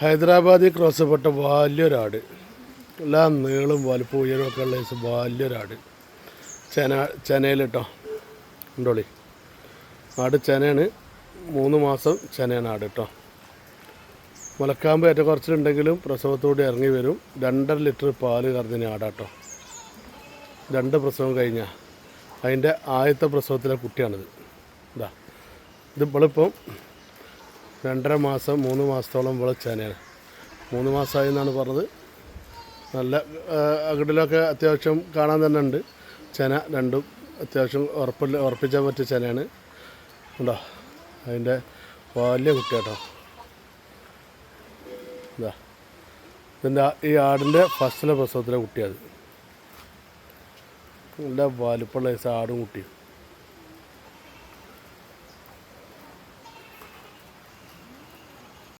Hyderabadi cross പെട്ട വലിയൊരാട്. എല്ലാ നീളും വലുപ്പം ഉയരം ഒക്കെ ഉള്ള വലിയൊരാട്. ചെന ചെനയിൽ കേട്ടോ ഉണ്ടോളി. ആട് ചെനയാണ്. മൂന്ന് മാസം ചെനയാണ് ആട് കേട്ടോ മുലക്കാമ്പ് ഏറ്റവും കുറച്ചിട്ടുണ്ടെങ്കിലും പ്രസവത്തോടെ ഇറങ്ങി വരും. രണ്ടര ലിറ്റർ പാൽ കറഞ്ഞ ആടാട്ടോ. രണ്ട് പ്രസവം കഴിഞ്ഞാൽ അതിന്റെ ആദ്യത്തെ പ്രസവത്തിലെ കുട്ടിയാണിത്. ഇതാ ഇത് രണ്ടര മാസം മൂന്ന് മാസത്തോളം ഇവളെ മൂന്ന് മാസമായി എന്നാണ് പറഞ്ഞത്. നല്ല അകിടിലൊക്കെ അത്യാവശ്യം കാണാൻ തന്നെ ഉണ്ട്. ചെന രണ്ടും അത്യാവശ്യം ഉറപ്പില്ല ഉറപ്പിച്ചാൽ പറ്റിയ ചെനയാണ്. ഉണ്ടോ? അതിന്റെ വലിയ കുട്ടിയാട്ടോ. ഇതാ. ഇതിന്റെ ഈ ആടിന്റെ ഫസ്റ്റിലെ പ്രസവത്തിലെ കുട്ടിയത് നല്ല വലുപ്പമുള്ള ആടും കുട്ടിയും.